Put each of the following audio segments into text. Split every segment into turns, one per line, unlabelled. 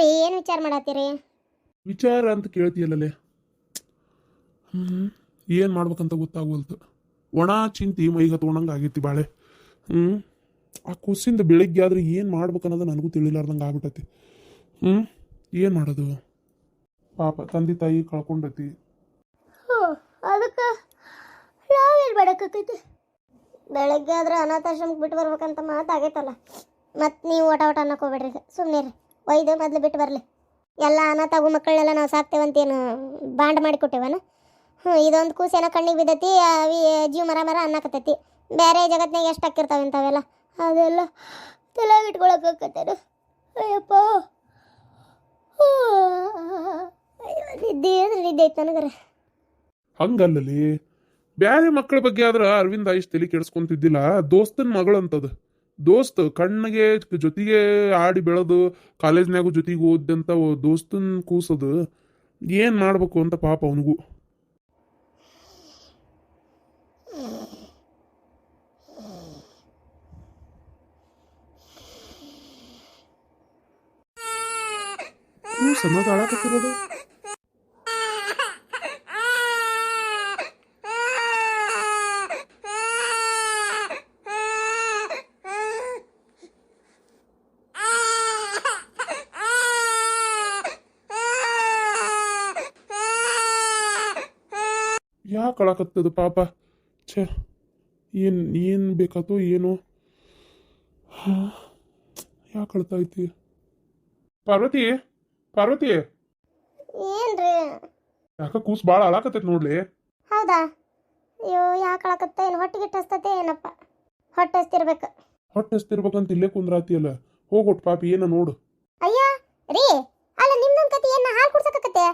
ಹೇಳ್ರಿ ಏನು ವಿಚಾರ ಮಾಡತ್ತೀರಿ?
ವಿಚಾರ ಅಂತ ಕೇಳ್ತೀಯಲ್ಲೇ ಹ್ಞೂ ಏನು ಮಾಡ್ಬೇಕಂತ ಗೊತ್ತಾಗೋಲ್ತು ಒಣ ಚಿಂತಿ ಮೈಗೆ ಹತ್ಕೊಂಡಂಗೆ ಆಗೈತಿ ಬಾಳೆ. ಹ್ಞೂ ಆ ಕುಸಿಂದ ಬೆಳಿಗ್ಗೆ ಆದ್ರೆ ಏನು ಮಾಡ್ಬೇಕನ್ನೋದು ನನಗೂ ತಿಳಿಲಾರ್ದಂಗೆ ಆಗ್ಬಿಟ್ಟತಿ. ಹ್ಞೂ ಏನು ಮಾಡೋದು? ಪಾಪ ತಂದೆ ತಾಯಿ ಕಳ್ಕೊಂಡತಿ.
ಅದಕ್ಕೆ ನಾವೇನು ಮಾಡೋಕ್ಕೈತಿ ಬೆಳಗ್ಗೆ ಆದ್ರೆ ಅನಾಥಾಶ್ರಮಕ್ಕೆ ಬಿಟ್ಟು ಬರ್ಬೇಕಂತ ಮಾತಾಗೈತಲ್ಲ ಮತ್ತೆ ನೀವು ಓಟ ಓಟ ಅನ್ನಕ್ಕೆ ಹೋಗ್ಬೇಡ್ರಿ. ಸುಮ್ಮನೆ ರೀ ಒಯ್ದು ಮೊದಲು ಬಿಟ್ಟು ಬರಲಿ. ಎಲ್ಲ ಅನಾಥಾಗು ಮಕ್ಕಳನ್ನೆಲ್ಲ ನಾವು ಸಾಕ್ತೇವಂತೇನು ಬಾಂಡ್ ಮಾಡಿ ಕೊಟ್ಟೇವನ? ಹ್ಞೂ ಇದೊಂದು ಕೂಸೇನ ಕಣ್ಣಿಗೆ ಬಿದ್ದೈತಿ, ಅವಿ ಜೀವ ಮರ ಮರ ಅನ್ನಕತ್ತೈತಿ. ಬೇರೆ ಜಗತ್ತಿನಾಗ ಎಷ್ಟು ಹಾಕಿರ್ತಾವೆ ಇಂಥವೆಲ್ಲ? ಅದೆಲ್ಲ ತಲೆಗೆ ಇಟ್ಕೊಳಕ್ಕಾಕತ್ತೇನು ಅಯ್ಯಪ್ಪ. ಅಯ್ಯೋ, ನಿದ್ದೆ ಅಂದ್ರೆ ನಿದ್ದೆ ಐತೆ ನನಗರ.
ಹಂಗಲ್ಲಲಿ. ಬೇರೆ ಮಕ್ಕಳ ಬಗ್ಗೆ ಆದ್ರೆ ಅರವಿಂದ ಇಷ್ಟು ತಲೆ ಕೆಡಿಸ್ಕೊಂತಿದ್ದಿಲ್ಲ, ದೋಸ್ತನ ಮಗಳಂತದ. ದೋಸ್ತ್ ಕಣ್ಣಿಗೆ ಜೊತೆಗೆ ಆಡಿ ಬೆಳೆದು ಕಾಲೇಜ್ನಾಗೂ ಜೊತೆಗೆ ಓದ್ದಂತ ದೋಸ್ತನ್ ಕೂಸದು ಏನು ಮಾಡ್ಬೇಕು ಅಂತ ಪಾಪ ಅವನಿಗೂ. ಸಣ್ಣದ ಯಾಕೆ ಕಳಕತ್ತದು ಪಾಪ? ಛೇ ಏನು ಏನು ಬೇಕಾತೋ ಏನೋ. ಯಾಕೆ ಅಳ್ತಾ ಐತಿ ಪಾರ್ವತಿ ಪಾರ್ವತಿ.
ಏನ್ರಿ?
ಯಾಕ ಕೂಸ್ ಭಾಳ ಅಳಾಕತ್ತೈತಿ ನೋಡ್ಲಿ?
ಹೌದಾ? ಅಯ್ಯೋ ಯಾಕೆ ಅಳಕತ್ತ ಏನು? ಹೊಟ್ಟಿಗೆ ಹಸ್ತತೆ ಏನಪ್ಪ? ಹೊಟ್ಟೆ ಹಸ್ತಿರ್ಬೇಕು.
ಹೊಟ್ಟೆ ಹಸ್ತಿರ್ಬೇಕಂತ ಇಲ್ಲೇ ಕುಂದ್ರಾತಿಯಲ್ಲ? ಹೋಗೋಟ್ ಪಾಪಿ ಏನ ನೋಡು.
ಅಯ್ಯ ರೀ ಅಲ್ಲ ನಿಮ್ದೊಂದು ಕತೆ ಏನ ಹಾಲು ಕುಡ್ಸಕತ್ತೆ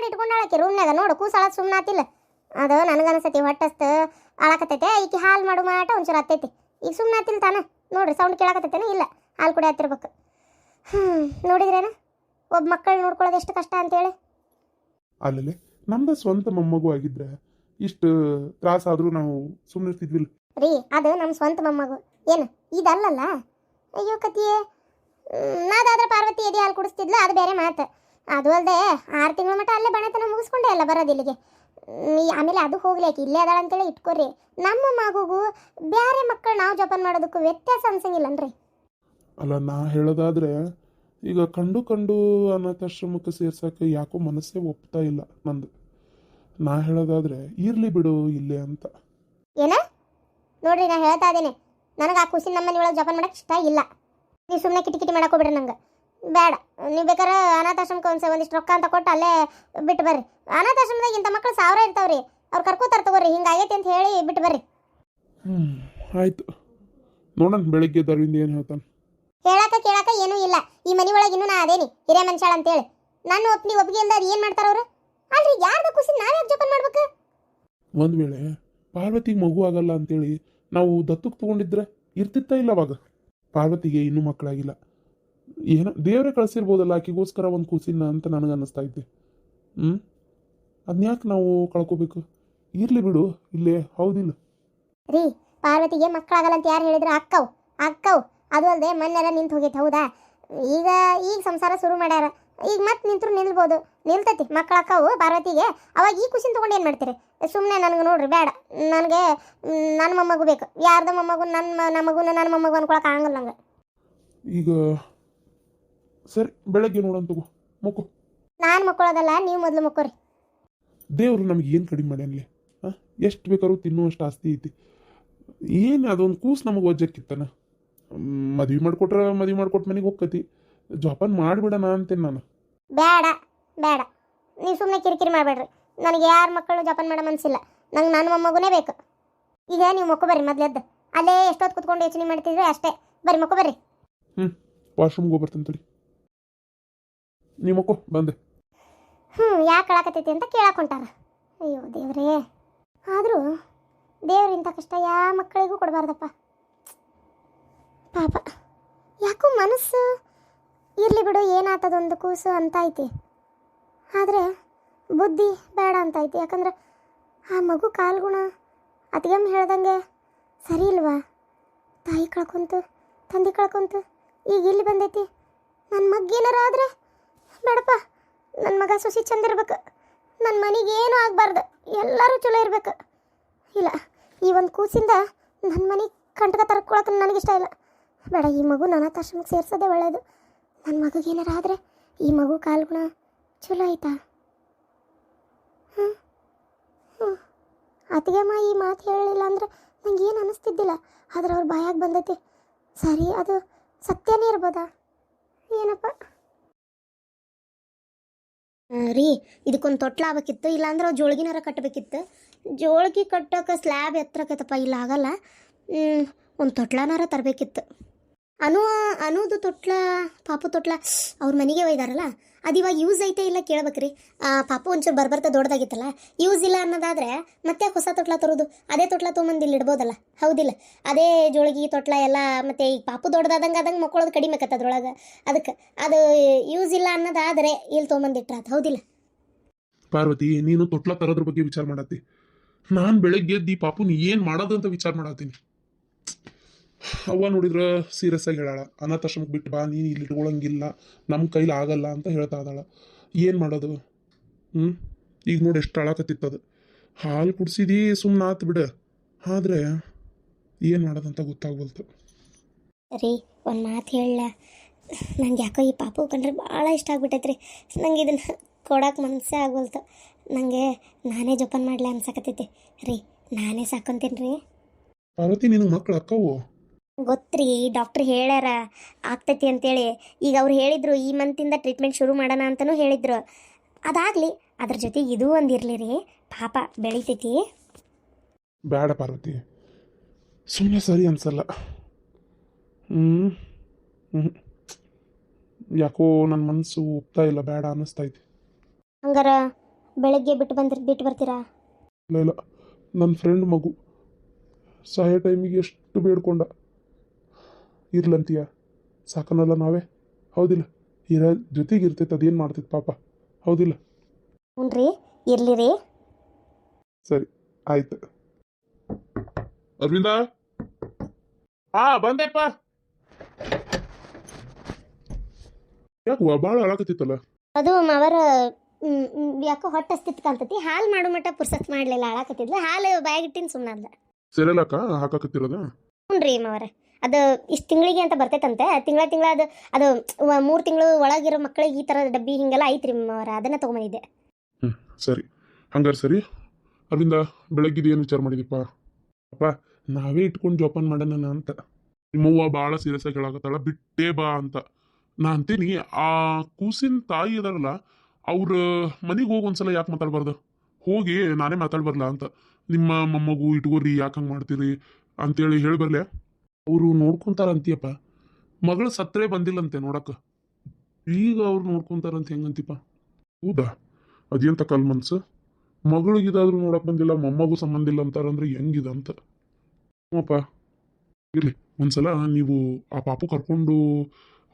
ಹಾಲೆಲ್ಲ ಇಟ್ಕೊಂಡಾಳ ಆಕಿ ರೂಮ್ನಾಗ ನೋಡು ಕೂಸಳ ಸುಮ್ಮನಾತಿಲ್ಲ ಅದು ನನಗನ್ಸತಿ ಹೊಟ್ಟಸ್ತ ಅಳಕತ್ತೈತೆ ಈಕಿ ಹಾಲು ಮಾಡು ಮಾಟ ಒಂಚೂರು ಹತ್ತೈತಿ ಈಗ ಸುಮ್ಮನಾತಿಲ್ಲ ತಾನ? ನೋಡ್ರಿ ಸೌಂಡ್ ಕೇಳಕತ್ತೈತೇನ? ಇಲ್ಲ ಹಾಲು ಕುಡಿ ಹತ್ತಿರ್ಬೇಕು ಹ್ಞೂ ನೋಡಿದ್ರೇನ? ಒಬ್ಬ ಮಕ್ಕಳು ನೋಡ್ಕೊಳ್ಳೋದು ಎಷ್ಟು ಕಷ್ಟ ಅಂತೇಳಿ.
ಅಲ್ಲಲ್ಲಿ ನಮ್ಮ ಸ್ವಂತ ಮೊಮ್ಮಗು ಆಗಿದ್ರೆ ಇಷ್ಟು ತ್ರಾಸ ಆದ್ರೂ ನಾವು ಸುಮ್ಮನೆ ಇರ್ತಿದ್ವಿಲ್ಲ
ರೀ ಅದು ನಮ್ಮ ಸ್ವಂತ ಮೊಮ್ಮಗು. ಏನು ಇದಲ್ಲಲ್ಲ? ಅಯ್ಯೋ ಕತಿಯೇ ನಾದಾದ್ರೆ ಪಾರ್ವತಿ ಎದೆ ಹಾಲು ಕುಡಿಸ್ತಿದ್ಲು ಅದು ಬೇರೆ ಮಾತು. ಅದು ಅಲ್ಲದೆ ಆರು ತಿಂಗಳ ಮಟ್ಟ ಅಲ್ಲೇ ಬಣತನ ಮುಗಿಸ್ಕೊಂಡೆ ಅಲ್ಲ ಬರೋದು ಇಲ್ಲಿಗೆ. ಆಮೇಲೆ ಅದು ಹೋಗ್ಲಿಕ್ಕೆ ಇಲ್ಲೇ ಅದಾಳ ಅಂತೇಳಿ ಇಟ್ಕೊರಿ. ನಮ್ಮ ಮಗುಗೂ ಬೇರೆ ಮಕ್ಕಳು ನಾವು ಜೋಪಾನ ಮಾಡೋದಕ್ಕೂ ವ್ಯತ್ಯಾಸ ಅನ್ಸಂಗಿಲ್ಲನ್ರಿ.
ಅಲ್ಲ ನಾ ಹೇಳೋದಾದ್ರೆ ಈಗ ಕಂಡು ಕಂಡು ಅನಾಥಾಶ್ರಮಕ್ಕೆ ಸೇರ್ಸಕ್ಕೆ ಯಾಕೋ ಮನಸ್ಸೇ ಒಪ್ತಾ ಇಲ್ಲ ನಂದು. ನಾ ಹೇಳೋದಾದ್ರೆ ಇರ್ಲಿ ಬಿಡು ಇಲ್ಲಿ ಅಂತ.
ಏನ? ನೋಡ್ರಿ ನಾ ಹೇಳ್ತಾ ಇದ್ದೇನೆ. ನನಗೆ ಆ ಖುಷಿ ನಮ್ಮನೆ ಒಳಗೆ ಜೋಪಾನ ಮಾಡಕ್ಕೆ ಇಷ್ಟ ಇಲ್ಲ. ನೀವು ಸುಮ್ಮನೆ ಕಿಟಕಿಟಿ ಕಿಟಿ ಮಾಡಕ್ಕೆ ಹೋಗ್ಬಿಡ್ರಿ ನಂಗೆ. ಬೇಡ. ನೀವು ಬೇಕಾದ್ರೆ ಅನಾಥಾಶ್ರಮಕ್ಕೆ ಒಂದು ಒಂದಿಷ್ಟು ರೊಕ್ಕ ಅಂತ ಕೊಟ್ಟು ಅಲ್ಲೇ ಬಿಟ್ಟು ಬರ್ರಿ. ಅನಾಥಾಶ್ರಮದಾಗ ಇಂಥ ಮಕ್ಳು ಸಾವಿರ ಇರ್ತಾವ್ರಿ. ಅವ್ರು ಕರ್ಕೋತಾರ ತಗೋರಿ. ಹಿಂಗಾಗೈತಿ ಅಂತ ಹೇಳಿ ಬಿಟ್ಟು ಬರ್ರಿ.
ಹ್ಞೂ ಆಯ್ತು. ನೋಡೋಣ ಬೆಳಿಗ್ಗೆ ಅರವಿಂದ ಏನು ಹೇಳ್ತಾನೆ.
ಹೇಳಾಕ ಕೇಳಾಕ ಏನೂ ಇಲ್ಲ. ಈ ಮನೆ ಒಳಗೆ ಇನ್ನೂ ನಾ ಅದೇನಿ. ಹಿರೇ ಮನುಷ್ಯಾಳ ಅಂತೇಳಿ. ನನ್ನ ಒಪ್ನಿ ಒಪ್ಪಿಗೆ ಇಲ್ದ ಏನು ಮಾಡ್ತಾರ ಅವರು? ಅಲ್ರಿ ಯಾರ್ದ ಖುಷಿ ನಾವ್ಯಾಕೆ ಜೋಪಾನ ಮಾಡ್ಬೇಕು?
ಒಂದು ವೇಳೆ ಪಾರ್ವತಿಗೆ ಮಗು ಆಗಲ್ಲ ಅಂತೇಳಿ ನಾವು ದತ್ತಕ್ಕೆ ತಗೊಂಡಿದ್ರೆ ಇರ್ತಿತ್ತ ಇಲ್ಲ ಅವಾಗ ಪಾರ್ವತಿಗೆ ಇನ್ನೂ ಮಕ್ಕಳಾಗಿಲ್ಲ ಏನೋ ದೇವರೇ ಕಳಿಸಿರ್ಬೋದಲ್ಲ ಆಕೆಗೋಸ್ಕರ ಒಂದು ಕೂಸಿನ ಅಂತ ನನಗೆ ಅನ್ನಿಸ್ತಾ ಇದ್ದೆ. ಹ್ಞೂ ಅದನ್ಯಾಕೆ ನಾವು ಕಳ್ಕೋಬೇಕು? ಇರಲಿ ಬಿಡು ಇಲ್ಲೇ ಹೌದಿಲ್ಲ.
ರೀ ಪಾರ್ವತಿಗೆ ಮಕ್ಕಳಾಗಲ್ಲ ಅಂತ ಯಾರು ಹೇಳಿದ್ರು? ಅಕ್ಕವು ಅಕ್ಕವು. ಅದು ಅಲ್ಲದೆ ಮನ್ನೆಲ್ಲ ನಿಂತು ಹೋಗೈತೆ ಹೌದಾ? ಈಗ ಈಗ ಸಂಸಾರ ಶುರು ಮಾಡ್ಯಾರ. ಈಗ ಮತ್ತೆ ನಿಂತರು ನಿಲ್ಬೋದು. ನಿಲ್ತೈತಿ ಮಕ್ಕಳ ಅಕ್ಕವು ಪಾರ್ವತಿಗೆ. ಅವಾಗ ಈ ಖುಷಿನ ತೊಗೊಂಡು ಏನು ಮಾಡ್ತೀರಿ? ಸುಮ್ಮನೆ ನನಗೆ ನೋಡ್ರಿ ಬೇಡ ನನಗೆ ನನ್ನ ಮೊಮ್ಮಗು ಬೇಕು. ಯಾರ್ದ ಮೊಮ್ಮಗು ನನ್ನ ನಮ್ಮ ಮಗುನ ನನ್ನ ಮೊಮ್ಮಗು ಅನ್ಕೊಳಕ್ಕೆ ಆಗಲ್ಲ ನಂಗೆ.
ಈಗ ಸರಿ ಬೆಳಗ್ಗೆ ನೋಡೋಣ ತಗೋ. ಮಕ್ಕೋ.
ನಾನು ಮಕ್ಕಳೋದಲ್ಲ ನೀವು ಮೊದಲು ಮಕ್ಕೋರಿ.
ದೇವರು ನಮಗೆ ಏನು ಕಡಿಮೆ ಮಾಡ್ಯಾನ್ಲಿ ಹಾಂ? ಎಷ್ಟು ಬೇಕಾದ್ರೂ ತಿನ್ನುವಷ್ಟು ಆಸ್ತಿ ಐತಿ. ಏನು ಅದೊಂದು ಕೂಸು ನಮಗೆ ಒಜ್ಜಕ್ಕಿತ್ತನ ಮದ್ವೆ ಮಾಡಿಕೊಟ್ರೆ ಮದ್ವೆ ಮಾಡ್ಕೊಟ್ಟು ಮನೆಗೆ ಹೋಗ್ಕತಿ. ಜೋಪಾನ ಮಾಡಿಬಿಡಣ ಅಂತೇನೆ ನಾನು.
ಬೇಡ ಬೇಡ ನೀವು ಸುಮ್ಮನೆ ಕಿರಿಕಿರಿ ಮಾಡಬೇಡ್ರಿ. ನನಗೆ ಯಾರ ಮಕ್ಕಳು ಜೋಪಾನ ಮಾಡೋ ಮನಸ್ಸಿಲ್ಲ ನಂಗೆ ನನ್ನ ಮೊಮ್ಮಗುನೇ ಬೇಕು. ಈಗ ನೀವು ಮಕ್ಕೊ ಬರ್ರಿ ಮೊದ್ಲೆದ್ದು ಅಲ್ಲೇ ಎಷ್ಟೊತ್ತು ಕುತ್ಕೊಂಡು ಯೋಚನೆ ಮಾಡ್ತಿದ್ರೆ ಅಷ್ಟೇ. ಬರ್ರಿ ಮಕ್ಕೊ ಬರ್ರಿ.
ಹ್ಞೂ ವಾಶ್ರೂಮ್ಗೆ ಹೋಗ್ಬರ್ತೇನೆ ತಡಿ ನೀ ಮಕ್ಕೋ ಬಂದೆ.
ಹ್ಞೂ ಯಾಕೆ ಕಳಕತ್ತೈತಿ ಅಂತ ಕೇಳಕ್ಕೆ ಅಯ್ಯೋ ದೇವ್ರೇ. ಆದರೂ ದೇವ್ರಿಂತ ಕಷ್ಟ ಯಾವ ಮಕ್ಕಳಿಗೂ ಕೊಡಬಾರ್ದಪ್ಪ. ಪಾಪ. ಯಾಕೋ ಮನಸ್ಸು ಇರಲಿ ಬಿಡು ಏನಾತದೊಂದು ಕೂಸು ಅಂತ ಐತಿ ಆದರೆ ಬುದ್ಧಿ ಬೇಡ ಅಂತ ಐತಿ ಯಾಕಂದ್ರೆ ಆ ಮಗು ಕಾಲ್ಗುಣ ಅತಿಗಮ್ಮ ಹೇಳ್ದಂಗೆ ಸರಿ ಇಲ್ವಾ? ತಾಯಿ ಕಳ್ಕೊಂತು, ತಂದೆ ಕಳ್ಕೊಂತು, ಈಗ ಇಲ್ಲಿ ಬಂದೈತಿ. ನನ್ನ ಮಗ್ಗೇನಾರ ಆದ್ರೆ ಬೇಡಪ್ಪ ನನ್ನ ಮಗ ಸೊಸಿ ಚಂದ ಇರ್ಬೇಕು. ನನ್ನ ಮನೆಗೆ ಏನೂ ಆಗಬಾರ್ದು, ಎಲ್ಲರೂ ಚಲೋ ಇರಬೇಕು. ಇಲ್ಲ, ಈ ಒಂದು ಕೂಸಿಂದ ನನ್ನ ಮನೆ ಕಂಟಕ ತರ್ಕೊಳಕ್ಕೆ ನನಗಿಷ್ಟ ಇಲ್ಲ. ಬೇಡ, ಈ ಮಗು ಅನಾಥಾಶ್ರಮಕ್ಕೆ ಸೇರ್ಸೋದೇ ಒಳ್ಳೆಯದು ನನ್ನ ಮಗುಗೆ ಏನಾರು ಆದರೆ ಈ ಮಗು ಕಾಲ್ಗುಣ ಚಲೋ ಆಯ್ತಾ? ಹ್ಞೂ ಹ್ಞೂ ಅತ್ತಿಗೆಮ್ಮ ಈ ಮಾತು ಹೇಳಲಿಲ್ಲ ಅಂದ್ರೆ ನಂಗೆ ಏನು ಅನಿಸ್ತಿದ್ದಿಲ್ಲ. ಆದ್ರೆ ಅವ್ರ ಬಾಯಾಗಿ ಬಂದೈತಿ. ಸರಿ, ಅದು ಸತ್ಯನೇ ಇರ್ಬೋದಾ? ಏನಪ್ಪ? ರೀ, ಇದಕ್ಕೊಂದು ತೊಟ್ಲ ಆಗಬೇಕಿತ್ತು. ಇಲ್ಲಾಂದ್ರೆ ಜೋಳ್ಗಿನಾರ ಕಟ್ಟಬೇಕಿತ್ತು ಜೋಳ್ಗಿ ಕಟ್ಟೋಕೆ ಸ್ಲ್ಯಾಬ್ ಎತ್ತರಕೈತಪ್ಪ ಇಲ್ಲ ಆಗಲ್ಲ. ಒಂದು ತೊಟ್ಲನಾರ ತರಬೇಕಿತ್ತು. ಅನು, ಅನುದು ತೊಟ್ಲ, ಪಾಪು ತೊಟ್ಲ, ಅವ್ರ ಮನೆಗೆ ಒಯ್ದಾರಲ್ಲ? ಅದು ಇವಾಗ ಯೂಸ್ ಐತೆ ಇಲ್ಲ ಕೇಳ್ಬೇಕ್ರಿ? ಪಾಪು ಒಂಚೂರು ಬರ್ಬರ್ತಾ ದೊಡ್ಡದಾಗಿತ್ತಲ್ಲ? ಯೂಸ್ ಇಲ್ಲ ಅನ್ನೋದಾದ್ರೆ ಮತ್ತೆ ಹೊಸ ತೊಟ್ಲ ತರೋದು. ಅದೇ ತೊಟ್ಲ ತೊಗೊಂಬಂದು ಇಲ್ಲಿ ಇಡ್ಬೋದಲ್ಲ? ಹೌದಿಲ್ಲ. ಅದೇ ಜೋಳಿಗೆ, ತೊಟ್ಲ ಎಲ್ಲ ಮತ್ತೆ ಈಗ ಪಾಪು ದೊಡ್ಡದಾದಂಗೆ ಆದಂಗೆ ಮಕ್ಕಳದು ಕಡಿಮೆ ಆಕತ್ತೆ ಅದ್ರೊಳಗೆ. ಅದಕ್ಕೆ ಅದು ಯೂಸ್ ಇಲ್ಲ ಅನ್ನೋದಾದರೆ ಇಲ್ಲಿ ತೊಗೊಂಬಂದಿಟ್ರಾತ್ ಹೌದಿಲ್ಲ?
ಪಾರ್ವತಿ, ನೀನು ತೊಟ್ಲ ತರೋದ್ರ ಬಗ್ಗೆ ವಿಚಾರ ಮಾಡತ್ತಿ. ನಾನು ಬೆಳಗ್ಗೆ ಎದ್ದು ಪಾಪುನ ಏನು ಮಾಡೋದು ಅಂತ ವಿಚಾರ ಮಾಡತ್ತೀನಿ. ಅವ್ವ ನೋಡಿದ್ರ ಸೀರಿಯಸ್ ಆಗಿ ಹೇಳಾಳ. ಅನಾಥಾಶ್ರಮಕ್ಕೆ ಬಿಟ್ಟು ಬಾ ನೀನು ಇಲ್ಲಿ ಇಟ್ಕೊಳಂಗಿಲ್ಲ ನಮ್ಮ ಕೈಲಿ ಆಗಲ್ಲ ಅಂತ ಹೇಳ್ತಾ ಇದ್ದಾಳ. ಏನು ಮಾಡೋದು? ಹ್ಞೂ ಈಗ ನೋಡಿ ಎಷ್ಟು ಅಳಕತ್ತಿತ್ತದು ಹಾಲು ಕುಡ್ಸಿದಿ ಸುಮ್ಮನೆ ಆತು ಬಿಡು. ಆದ್ರೆ ಏನು ಮಾಡೋದಂತ ಗೊತ್ತಾಗ್ಬಲ್ತು
ರೀ ಒಂದು ಮಾತು ಹೇಳ ನಂಗೆ ಯಾಕೋ ಈ ಪಾಪು ಕಂಡ್ರೆ ಭಾಳ ಇಷ್ಟ ಆಗ್ಬಿಟ್ಟೈತ್ರಿ. ನಂಗೆ ಇದನ್ನು ಕೊಡಕ್ಕೆ ಮನಸ್ಸೇ ಆಗವಲ್ತು. ನನಗೆ ನಾನೇ ಜೋಪಾನ ಮಾಡಲಿ ಅನ್ಸಕತ್ತೈತಿ. ರೀ ನಾನೇ ಸಾಕೊಂತೀನಿ ರೀ.
ಪಾರ್ವತಿ ನಿನಗೆ ಮಕ್ಕಳು ಅಕ್ಕವು?
ಗೊತ್ತ್ರಿ ಡಾಕ್ಟ್ರ್ ಹೇಳ್ಯಾರ ಆಗ್ತೈತಿ ಅಂತೇಳಿ. ಈಗ ಅವ್ರು ಹೇಳಿದ್ರು ಈ ಮಂತಿಂದ ಟ್ರೀಟ್ಮೆಂಟ್ ಶುರು ಮಾಡೋಣ ಅಂತಲೂ ಹೇಳಿದ್ರು. ಅದಾಗಲಿ ಅದ್ರ ಜೊತೆ ಇದು ಒಂದು ಇರಲಿ ರೀ. ಪಾಪ ಬೆಳಿತೈತಿ.
ಬೇಡ ಪಾರ್ವತಿ. ಸುಮ್ಮನೆ ಸರಿ ಅನ್ಸಲ್ಲ. ಹ್ಞೂ ಹ್ಞೂ ಯಾಕೋ ನನ್ನ ಮನಸ್ಸು ಒಪ್ತಾ ಇಲ್ಲ ಬೇಡ ಅನ್ನಿಸ್ತೈತಿ.
ಹಂಗಾರ ಬೆಳಗ್ಗೆ ಬಿಟ್ಟು ಬಂದಿರ್ ಬಿಟ್ಟು ಬರ್ತೀರಾ?
ಇಲ್ಲ ಇಲ್ಲ. ನನ್ನ ಫ್ರೆಂಡ್ ಮಗು. ಸಹಾಯ ಟೈಮಿಗೆ ಎಷ್ಟು ಬೇಡ್ಕೊಂಡ. ಇರ್ಲಂತೀಯ? ಸಾಕನಲ್ಲ ನಾವೇ? ಹೌದಿಲ್ಲ. ಇರ ಜೊತೆಗೆ ಇರ್ತೈತೆ ಅದೇನು ಮಾಡ್ತೈತೆ ಪಾಪ? ಹೌದಿಲ್ಲ.
ಹ್ಞೂ ಇರಲಿ ರೀ
ಸರಿ ಆಯ್ತು. ಅರವಿಂದ? ಹಾ ಬಂದೆಪ್ಪ. ಯಾಕೆ ಭಾಳ ಅಳಕತ್ತಿತ್ತಲ್ಲ
ಅದು ಅವರ ಯಾಕೋ ಹೊಟ್ಟೆ ಸ್ಥಿತಿ ಕಾಣ್ತೈತಿ. ಹಾಲು ಮಾಡೋ ಮಟ್ಟ ಪುರ್ಸತ್ ಮಾಡಲಿಲ್ಲ ಹಾಳಾಕತ್ತಿದ್ಲ. ಹಾಲು ಬಾಯಾಗಿಟ್ಟಿನ ಸುಮ್ಮನಲ್ಲ
ಸೆರೆಲಕ್ಕ ಹಾಕಾಕತ್ತಿರೋದ?
ಹ್ಞೂ ರೀ ಮಾವರ. ಅದು ಇಷ್ಟು ತಿಂಗಳಿಗೆ ಅಂತ ಬರ್ತೈತಂತೆ. ತಿಂಗಳ ತಿಂಗಳ ಅದು ಅದು ಮೂರು ತಿಂಗಳು ಒಳಗಿರೋ ಮಕ್ಕಳಿಗೆ ಈ ಥರ ಡಬ್ಬಿ ಹಿಂಗೆಲ್ಲ ಐತ್ರಿ ಅವರ ಅದನ್ನು ತೊಗೊಂಬಂದಿದ್ದೆ.
ಹ್ಞೂ ಸರಿ. ಹಂಗಾರೆ ಸರಿ. ಅರವಿಂದ ಬೆಳಗ್ಗಿದ್ದು ಏನು ವಿಚಾರ ಮಾಡಿದಿಪ್ಪ ಅಪ್ಪ, ನಾವೇ ಇಟ್ಕೊಂಡು ಜೋಪಾನ ಮಾಡೋಣ ಅಂತ. ನಿಮ್ಮವ್ವ ಭಾಳ ಸೀರಿಯಸ್ ಆಗಿ ಹೇಳಾಕತ್ತಾಳ, ಬಿಟ್ಟೇ ಬಾ ಅಂತ. ನಾ ಅಂತೀನಿ, ಆ ಕೂಸಿನ ತಾಯಿ ಇದಾರಲ್ಲ ಅವ್ರ ಮನೆಗೆ ಹೋಗಿ ಒಂದ್ಸಲ ಯಾಕೆ ಮಾತಾಡ್ಬಾರ್ದು? ಹೋಗಿ ನಾನೇ ಮಾತಾಡ್ಬಾರ್ಲ ಅಂತ. ನಿಮ್ಮ ಮೊಮ್ಮಗು ಇಟ್ಕೋರಿ, ಯಾಕೆ ಹಂಗೆ ಮಾಡ್ತೀರಿ ಅಂತೇಳಿ ಹೇಳಿ ಬರ್ಲೆ. ಅವರು ನೋಡ್ಕೊಂತಾರಂತೀಯಪ್ಪ. ಮಗಳು ಸತ್ತರೆ ಬಂದಿಲ್ಲಂತೆ ನೋಡಕ್ಕ. ಈಗ ಅವ್ರು ನೋಡ್ಕೊಂತಾರಂತ ಹೆಂಗಂತೀಪ್ಪ. ಹೌದಾ? ಅದೇಂತ ಕಲ್ ಮನ್ಸು? ಮಗಳಿಗಿದಾದ್ರೂ ನೋಡಕ್ ಬಂದಿಲ್ಲ, ಮೊಮ್ಮಗೂ ಸಂಬಂಧ ಇಲ್ಲ ಅಂತಾರಂದ್ರೆ ಹೆಂಗಿದ ಅಂತ. ಹ್ಞೂಪ್ಪ ಇರ್ಲಿ, ಒಂದ್ಸಲ ನೀವು ಆ ಪಾಪು ಕರ್ಕೊಂಡು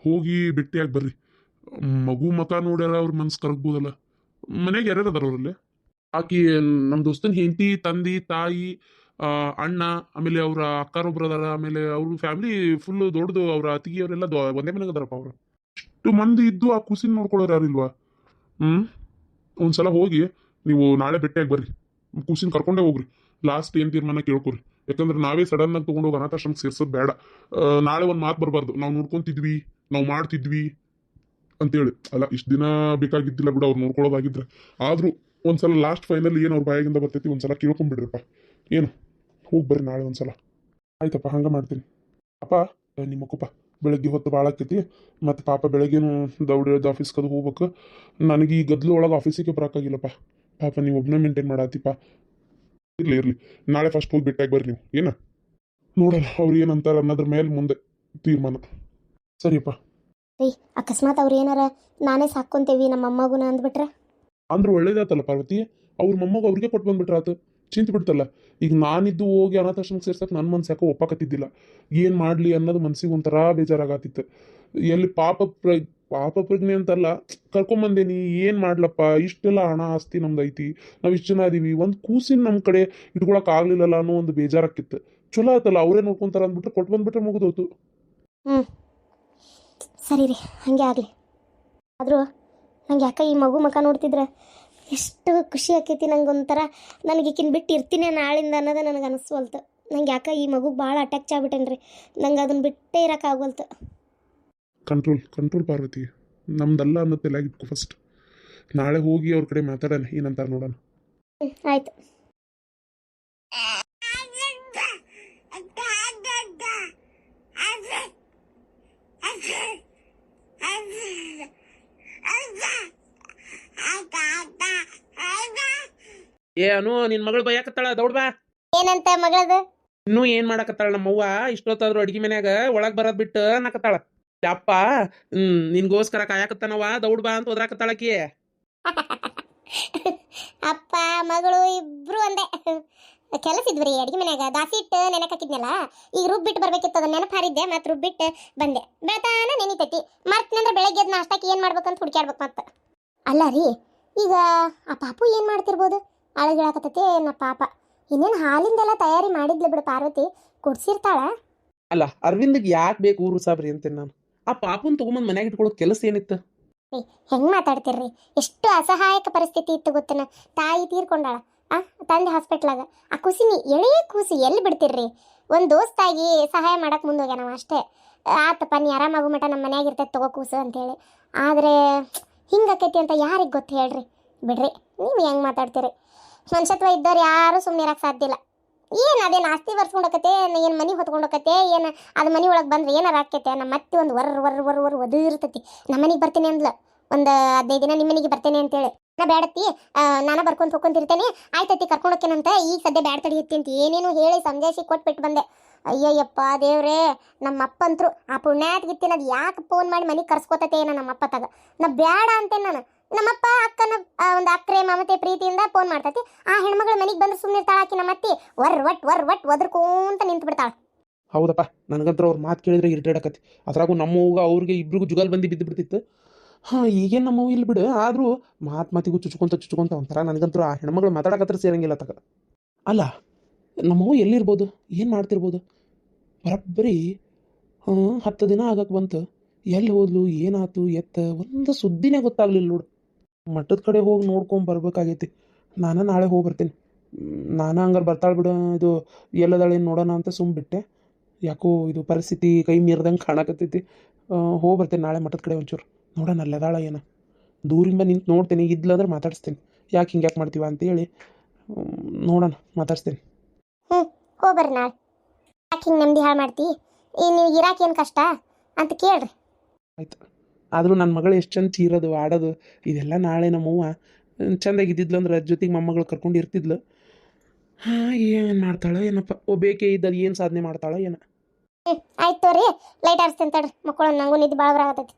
ಹೋಗಿ ಭೇಟಿಯಾಗಿ ಬರ್ರಿ. ಮಗು ಮಕ ನೋಡ್ಯಾರ ಅವ್ರ ಮನ್ಸು ಕರಗ್ಬೋದಲ್ಲ. ಮನೆಗೆ ಯಾರ್ಯಾರು ಅದಾರ ಅವರಲ್ಲಿ? ಆಕಿ ನಮ್ಮ ದೋಸ್ತನ ಹೆಂಡತಿ, ತಂದಿ, ತಾಯಿ ಅಣ್ಣ, ಆಮೇಲೆ ಅವರ ಅಕ್ಕಾರೊಬ್ರು ಅದಾರ, ಆಮೇಲೆ ಅವ್ರ ಫ್ಯಾಮಿಲಿ ಫುಲ್ ದೊಡ್ಡದು, ಅವ್ರ ಅತ್ತಿಗೆಯವರೆಲ್ಲ ಒಂದೇ ಮನೆಗೆ ಅದಾರಪ್ಪ ಅವರು. ಇಷ್ಟು ಮಂದಿ ಇದ್ದು ಆ ಕುಸಿನ ನೋಡ್ಕೊಳ್ಳೋರು ಯಾರಿಲ್ವಾ ಹ್ಮ್? ಒಂದ್ಸಲ ಹೋಗಿ ನೀವು ನಾಳೆ ಭೇಟಿಯಾಗಿ ಬರ್ರಿ. ಕೂಸಿನ ಕರ್ಕೊಂಡೇ ಹೋಗ್ರಿ. ಲಾಸ್ಟ್ ಏನು ತೀರ್ಮಾನ ಕೇಳ್ಕೊರಿ. ಯಾಕಂದ್ರೆ ನಾವೇ ಸಡನ್ ಆಗಿ ತೊಗೊಂಡು ಹೋಗಿ ಅನಾಥಾಶ್ರಮಕ್ಕೆ ಸೇರ್ಸೋದು ಬೇಡ. ನಾಳೆ ಒಂದು ಮಾತು ಬರಬಾರ್ದು. ನಾವು ನೋಡ್ಕೊಂತಿದ್ವಿ, ನಾವು ಮಾಡ್ತಿದ್ವಿ ಅಂತೇಳಿ. ಅಲ್ಲ, ಇಷ್ಟು ದಿನ ಬೇಕಾಗಿದ್ದಿಲ್ಲ ಬಿಡು, ಅವ್ರು ನೋಡ್ಕೊಳ್ಳೋದಾಗಿದ್ರೆ ಆದರೂ ಒಂದ್ಸಲ ಲಾಸ್ಟ್ ಫೈನಲ್ ಏನು ಅವ್ರ ಬಾಯಾಗಿಂದ ಬರ್ತೈತಿ, ಒಂದ್ಸಲ ಕೇಳ್ಕೊಂಬಿಡ್ರಿಪ್ಪ. ಏನು? ಹೋಗಿ ಬರ್ರಿ ನಾಳೆ ಒಂದ್ಸಲ. ಆಯ್ತಪ್ಪ ಹಂಗೆ ಮಾಡ್ತೀನಿ. ಅಪ್ಪ ಆ, ನಿಮ್ಮ ಅಕ್ಕಪ್ಪ ಬೆಳಗ್ಗೆ ಹೊತ್ತು ಭಾಳ ಆಕೈತಿ. ಮತ್ತು ಪಾಪ ಬೆಳಗ್ಗೆನು ದೌಡ್ ಆಫೀಸ್ಗೆ ಅದು ಹೋಗ್ಬೇಕು. ನನಗೆ ಈ ಗದ್ಲು ಒಳಗೆ ಆಫೀಸಿಗೆ ಬರೋಕ್ಕಾಗಿಲ್ಲಪ್ಪ ಪಾಪ ನೀವು ಒಬ್ಬನೇ ಮೇಂಟೈನ್ ಮಾಡತ್ತಿಪ್ಪ ಇರಲಿ ಇರಲಿ. ನಾಳೆ ಫಸ್ಟ್ ಹೋಗಿ ಬಿಟ್ಟಾಗಿ ಬರ್ರಿ ನೀವು. ಏನ? ನೋಡೋಣ ಅವ್ರು ಏನಂತಾರೆ ಅನ್ನೋದ್ರ ಮೇಲೆ ಮುಂದೆ ತೀರ್ಮಾನ. ಸರಿಯಪ್ಪ.
ರೀ ಅಕಸ್ಮಾತ್ ಅವ್ರು ಏನಾರ ನಾನೇ ಸಾಕೊಂತೇವಿ ನಮ್ಮ ಅಮ್ಮಗುನ ಅಂದ್ಬಿಟ್ರೆ?
ಅಂದ್ರೆ ಒಳ್ಳೇದಾತಲ್ಲ ಪಾರ್ವತಿ. ಅವ್ರ ಮೊಮ್ಮಗ ಅವ್ರಿಗೆ ಕೊಟ್ಟು ಬಂದ್ಬಿಟ್ರೆ ಆತು ಚಿಂತೆ ಬಿಡ್ತಲ್ಲ. ಈಗ ನಾನಿದ್ದು ಹೋಗಿ ಅನಾಥಾಶ್ರಮಕ್ಕೆ ಸೇರ್ಸಕ್ಕೆ ನನ್ನ ಮನ್ಸು ಯಾಕೋ ಒಪ್ಪಕತ್ತಿದ್ದಿಲ್ಲ. ಏನು ಮಾಡಲಿ ಅನ್ನೋದು ಮನ್ಸಿಗೆ ಒಂಥರ ಬೇಜಾರಾಗತ್ತಿತ್ತು ಎಲ್ಲಿ ಪಾಪ ಪ್ರ, ಪಾಪ ಪ್ರಜ್ಞೆ ಅಂತಲ್ಲ, ಕರ್ಕೊಂಬಂದೇನಿ, ಏನು ಮಾಡ್ಲಪ್ಪ? ಇಷ್ಟೆಲ್ಲ ಹಣ ಆಸ್ತಿ ನಮ್ದು ಐತಿ ನಾವು ಇಷ್ಟು ಜನ ಅದೀವಿ ಒಂದು ಕೂಸಿನ ನಮ್ಮ ಕಡೆ ಇಟ್ಕೊಳಕ್ ಆಗ್ಲಿಲ್ಲಲ್ಲ ಅನ್ನೋ ಒಂದು ಬೇಜಾರಾಕಿತ್ತು ಚಲೋ ಆಯ್ತಲ್ಲ ಅವರೇ ನೋಡ್ಕೊಂತಾರ ಅಂದ್ಬಿಟ್ರೆ ಕೊಟ್ಟು ಬಂದ್ಬಿಟ್ರೆ ಮುಗಿದೋತು
ಹ್ಞೂ ಸರಿ ರೀ, ಹಾಗೆ ಆಗಲಿ. ಆದರೂ ನಂಗೆ ಯಾಕೆ ಈ ಮಗು ಮಕ ನೋಡ್ತಿದ್ರೆ ಎಷ್ಟು ಖುಷಿ ಆಕೈತಿ ನಂಗೆ ಒಂಥರ ನನಗೆ ಈಕಿನ ಬಿಟ್ಟು ಇರ್ತೀನಿ ನಾಳಿಂದ ಅನ್ನೋದು ನನಗೆ ಅನಿಸ್ವಲ್ತು ನಂಗೆ ಯಾಕೆ ಈ ಮಗುಗೆ ಭಾಳ ಅಟ್ಯಾಚ್ ಆಗ್ಬಿಟ್ಟೇನೆ ರೀ ನಂಗೆ ಅದನ್ನ ಬಿಟ್ಟೇ ಇರೋಕ್ಕಾಗಲ್ತು
ಕಂಟ್ರೋಲ್ ಕಂಟ್ರೋಲ್ ಪಾರ್ವತಿ ನಮ್ದಲ್ಲ ಅನ್ನೋ ತಲೆಯಾಗಿ ಇಟ್ಕೊ ಫಸ್ಟ್ ನಾಳೆ ಹೋಗಿ ಅವ್ರ ಕಡೆ ಮಾತಾಡೋಣ ಏನಂತಾರೆ ನೋಡೋಣ
ಹ್ಞೂ ಆಯ್ತು
ಏ ಅನು ನಿನ್ ಮಗಳು ಬೈಯಾಕತ್ತಾಳ ದೌಡ್ ಬಾ.
ಏನಂತ ಮಗಳದು?
ಇನ್ನೂ ಏನ್ ಮಾಡಕತ್ತಾಳ ನಮ್ಮವ್ವ? ಇಷ್ಟೊತ್ತಾದ್ರು ಅಡ್ಗಿ ಮನ್ಯಾಗ ಒಳಗ್ ಬರೋದ್ ಬಿಟ್ಟು ಅನ್ನಕತ್ತಾಳ ಅಪ್ಪ ಹ್ಮ್ ನಿನ್ಗೋಸ್ಕರ ಕಾಯಕತ್ತಾನವ ದೌಡ್ ಬಾ ಅಂತ ಒದ್ರಾಕತ್ತಾಳಕಿ
ಅಪ್ಪ ಮಗಳು ಇಬ್ರು ಒಂದೇ ಕೆಲಸ ಇದ್ವಿ ರೀ ಅಡಿಗೆ ಮನ್ಯಾಗ. ದಾಸಿ ಇಟ್ಟು ನೆನಕ್ ಹಾಕಿದ್ನಲ್ಲ ಈಗ ರುಬ್ಬಿಟ್ಟು ಬರ್ಬೇಕಿತ್ತು ಅದನ್ನ ನೆನಪು ಹಾರಿದ್ದೆ ಮತ್ತೆ ರುಬ್ಬಿಟ್ಟು ಬಂದೆ. ಬೆಳತಾನ ನೆನಿತೈತಿ. ಮರ್ತ್ನಂದ್ರೆ ಬೆಳಗ್ಗೆ ಎದ್ದು ನಾಷ್ಟಕ್ಕೆ ಏನು ಮಾಡ್ಬೇಕಂತ ಹುಡ್ಕ್ಯಾಡ್ಬೇಕು ಮತ್ತೆ ಅಲ್ಲ ರೀ ಈಗ ಆ ಪಾಪು ಏನು ಮಾಡ್ತಿರ್ಬೋದು? ಅಳಗಿಳಾಕತ್ತೈತಿ ನಾ ಪಾಪ. ಇನ್ನೇನು ಹಾಲಿಂದೆಲ್ಲ ತಯಾರಿ ಮಾಡಿದ್ಲು ಬಿಡು ಪಾರ್ವತಿ ಕುಡ್ಸಿರ್ತಾಳ?
ಅಲ್ಲ ಅರವಿಂದ್ಗೆ ಯಾಕೆ ಬೇಕು ಊರು ಸಾಬ್ರಿ ಅಂತೇನೆ ನಾನು? ಆ ಪಾಪನ್ ತಗೊಂಬಂದು ಮನ್ಯಾಗ ಇಟ್ಕೊಳ್ಳೋ ಕೆಲಸ ಏನಿತ್ತು?
ಹೆಂಗ್ ಮಾತಾಡ್ತಿರ್ರಿ? ಎಷ್ಟು ಅಸಹಾಯಕ ಪರಿಸ್ಥಿತಿ ಇತ್ತು ಗೊತ್ತನ? ತಾಯಿ ತೀರ್ಕೊಂಡಾಳ ಆ ತಂದೆ ಹಾಸ್ಪಿಟ್ಲಾಗ ಆ ಕುಸಿನಿ ಎಳೆ ಕೂಸಿ ಎಲ್ಲಿ ಬಿಡ್ತಿರ್ರಿ? ಒಂದು ದೋಸ್ತಾಗಿ ಸಹಾಯ ಮಾಡಕ್ ಮುಂದೋಗ್ಯ ನಾವು ಅಷ್ಟೇ. ಆತಪ್ಪ ನೀ ಆರಾಮಾಗೋ ಮಟ ನಮ್ಮ ಮನ್ಯಾಗ ಇರ್ತೈತೆ ತಗೋ ಕೂಸು ಅಂತೇಳಿ. ಆದರೆ ಹಿಂಗಾಕೈತಿ ಅಂತ ಯಾರಿಗೆ ಗೊತ್ತು ಹೇಳ್ರಿ? ಬಿಡ್ರಿ, ನೀವು ಹೆಂಗೆ ಮಾತಾಡ್ತೀರಿ? ಮನುಷ್ಯತ್ವ ಇದ್ದವ್ರು ಯಾರೂ ಸುಮ್ಮನೆ ಇರಕ್ಕೆ ಸಾಧ್ಯ ಇಲ್ಲ. ಏನು ಅದೇನು ಆಸ್ತಿ ಬರ್ಸ್ಕೊಂಡೋಕತೆ ಏನು ಮನೆ ಹೊತ್ಕೊಂಡೋಕತೆ ಏನು ಅದು ಮನೆ ಒಳಗೆ ಬಂದ್ರೆ ಏನಾರ ಆಕೈತೆ ನಮ್ಮ ಮತ್ತೆ ಒಂದು ವರ್ ವರ್ ವರ್ ವರ್ ಒದು ಇರ್ತೈತಿ ನಮ್ಮ ಮನೆಗೆ ಬರ್ತೀನಿ ಅಂದ್ಲ. ಒಂದು ಹದಿನೈದು ದಿನ ನಿಮ್ಮ ಮನೆಗೆ ಬರ್ತೇನೆ ಅಂತೇಳಿ. ನಾ ಬೇಡತ್ತಿ ನಾನು ಬರ್ಕೊಂತ ಹೋಗ್ಕೊಂತಿರ್ತೇನೆ ಆಯ್ತತಿ ಕರ್ಕೊಂಡು ಹೋಗ್ತೇನಂತ ಈಗ ಸದ್ಯ ಬ್ಯಾಡ ತಡಿಯತ್ತಿ ಅಂತ ಏನೇನು ಹೇಳಿ ಸಂದೇಶ ಕೊಟ್ಬಿಟ್ಟು ಬಂದೆ. ಅಯ್ಯಯ್ಯಪ್ಪ ದೇವ್ರೇ ನಮ್ಮ ಅಪ್ಪಂತ್ರು ಆ ಪುಣ್ಯಾತ್ಗಿತ್ತಿನ ಅದು ಯಾಕೆ ಫೋನ್ ಮಾಡಿ ಮನೆಗೆ ಕರ್ಸ್ಕೊತತೆ ಏನೋ ನಮ್ಮ ಅಪ್ಪ ತಗ. ನಾ ಬೇಡ ಅಂತೇನೆ ನಾನು. ನಮ್ಮಪ್ಪ ಅಕ್ಕನ ಒಂದು ಅಕ್ಕರೆ ಮಮತೆ ಪ್ರೀತಿಯಿಂದ ಫೋನ್ ಮಾಡ್ತೈತಿ. ಆ ಹೆಣ್ಮಗಳು ಮನೆಗೆ ಬಂದ್ರೆ ಸುಮ್ಮನೆ ಇರ್ತಾಳಾಕಿ ನಮ್ಮತ್ತಿ ವರ್ ವಟ್ ವರ್ ವಟ್ ಒದರ್ಕೊಂತ ನಿಂತು ಬಿಡ್ತಾಳ
ಹೌದಪ್ಪ, ನನಗಂತ್ರ ಅವ್ರ ಮಾತು ಕೇಳಿದ್ರೆ ಇರಿಟೇಟ್ ಆಕತಿ. ಅದ್ರಾಗೂ ನಮ್ಮವ್ಗ ಅವ್ರಿಗೆ ಇಬ್ರಿಗೂ ಜುಗಲ್ ಬಂದು ಬಿದ್ದು ಬಿಡ್ತಿತ್ತು ಹಾಂ, ಈಗೇನು ನಮ್ಮವು ಇಲ್ಲಿ ಬಿಡು, ಆದರೂ ಮಾತು ಮಾತಿಗೂ ಚುಚ್ಕೊಂತ ಚುಚ್ಕೊಂತ ಒಂಥರ ನನಗಂತೂ ಆ ಹೆಣ್ಮಗಳು ಮಾತಾಡಕತ್ರ ಸೇರಂಗಿಲ್ಲ ತಗ. ಅಲ್ಲ ನಮ್ಮವು ಎಲ್ಲಿರ್ಬೋದು? ಏನು ಮಾಡ್ತಿರ್ಬೋದು? ಬರೋಬ್ಬರಿ ಹತ್ತು ದಿನ ಆಗಕ್ಕೆ ಬಂತು. ಎಲ್ಲಿ ಹೋದ್ಲು, ಏನಾಯ್ತು, ಎತ್ತ, ಒಂದು ಸುದ್ದಿನೇ ಗೊತ್ತಾಗ್ಲಿಲ್ಲ ನೋಡು. ಮಠದ ಕಡೆ ಹೋಗಿ ನೋಡ್ಕೊಂಡು ಬರ್ಬೇಕಾಗೈತಿ. ನಾನು ನಾಳೆ ಹೋಗಿ ಬರ್ತೀನಿ. ನಾನು ಹಂಗಾರೆ ಬರ್ತಾಳೆ ಬಿಡು, ಇದು ಎಲ್ಲದಾಳೆ ನೋಡೋಣ ಅಂತ ಸುಮ್ಬಿಟ್ಟೆ ಯಾಕೋ ಇದು ಪರಿಸ್ಥಿತಿ ಕೈ ಮೀರ್ದಂಗೆ ಕಾಣಕತ್ತೈತಿ. ಹೋಗಿ ಬರ್ತೀನಿ ನಾಳೆ ಮಠದ ಕಡೆ ಒಂಚೂರು. ನೋಡೋಣ ಅಲ್ಲದಾಳ ಏನು. ದೂರಿಂದ ನಿಂತು ನೋಡ್ತೀನಿ, ಇದ್ಲಂದ್ರೆ ಮಾತಾಡಿಸ್ತೀನಿ. ಯಾಕೆ ಹಿಂಗೆ ಯಾಕೆ ಮಾಡ್ತೀವ ಅಂತೇಳಿ ನೋಡೋಣ, ಮಾತಾಡ್ಸ್ತೀನಿ.
ಹೋಗ್ಬರ್ರಿ ನಾಳೆ. ಯಾಕೆ ಹಿಂಗೆ ನೆಮ್ಮದಿ ಹಾಳು ಮಾಡ್ತಿ? ಈ ನೀವು ಇರಾಕ್ ಏನು ಕಷ್ಟ? ಅಂತ ಕೇಳ್ರಿ.
ಆಯ್ತು. ಆದರೂ ನನ್ನ ಮಗಳು ಎಷ್ಟು ಚಂದ ಚೀರೋದು ಆಡೋದು ಇದೆಲ್ಲ ನಾಳೆ ನಮ್ಮವ್ವ ಚಂದಾಗಿ ಇದ್ದಿದ್ಲು ಅಂದ್ರೆ ಜೊತೆಗೆ ಮೊಮ್ಮಗಳು ಕರ್ಕೊಂಡು ಇರ್ತಿದ್ಲು. ಹಾಂ ಏನು ಮಾಡ್ತಾಳೆ ಏನಪ್ಪ ಒಬ್ಬೇಕೆ ಇದ್ದಲ್ಲಿ ಏನು ಸಾಧನೆ ಮಾಡ್ತಾಳೋ ಏನೋ.
ಆಯ್ತು ತೋರಿ. ಲೈಟ್ ಆರಿಸ್ತೇನೆ ತಡ್ರಿ. ಮಕ್ಕಳು ನಂಗೂ ನಿದ್ದೆ ಭಾಳ ಬರಾಕತ್ತೈತಿ.